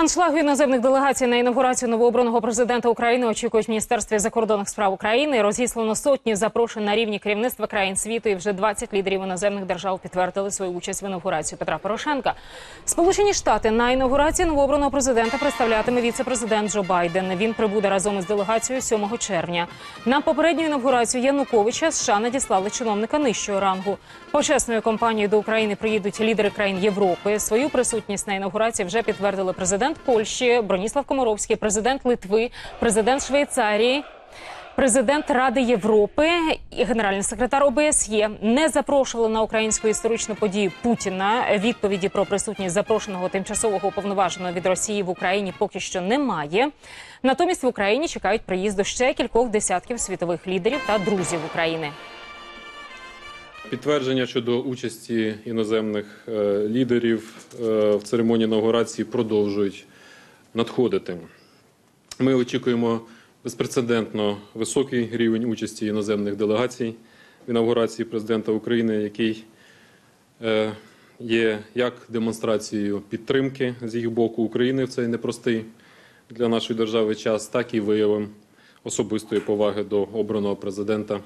Аншлагу іноземних делегацій на інаугурацію новообраного президента України очікують в Міністерстві закордонних справ України. Розіслано сотні запрошень на рівні керівництва країн світу. І вже 20 лідерів іноземних держав підтвердили свою участь в інаугурації Петра Порошенка. Сполучені Штати на інаугурації новообраного президента представлятиме віце-президент Джо Байден. Він прибуде разом із делегацією 7 червня. На попередню інаугурацію Януковича США надіслали чиновника нижчого рангу. Почесною компанією до України приїдуть лідери країн Європи. Свою присутність на інаугурації вже підтвердили президент Польщі Броніслав Комаровський, президент Литви, президент Швейцарії. Президент Ради Європи і генеральний секретар ОБСЄ не запрошували на українську історичну подію Путіна. Відповіді про присутність запрошеного тимчасового уповноваженого від Росії в Україні поки що немає. Натомість в Україні чекають приїзду ще кількох десятків світових лідерів та друзів України. Підтвердження щодо участі іноземних е, лідерів е, в церемонії інаугурації продовжують надходити. Ми очікуємо безпрецедентно високий рівень участі іноземних делегацій в інаугурації президента України, який е, є як демонстрацією підтримки з їх боку України в цей непростий для нашої держави час, так і виявом особистої поваги до обраного президента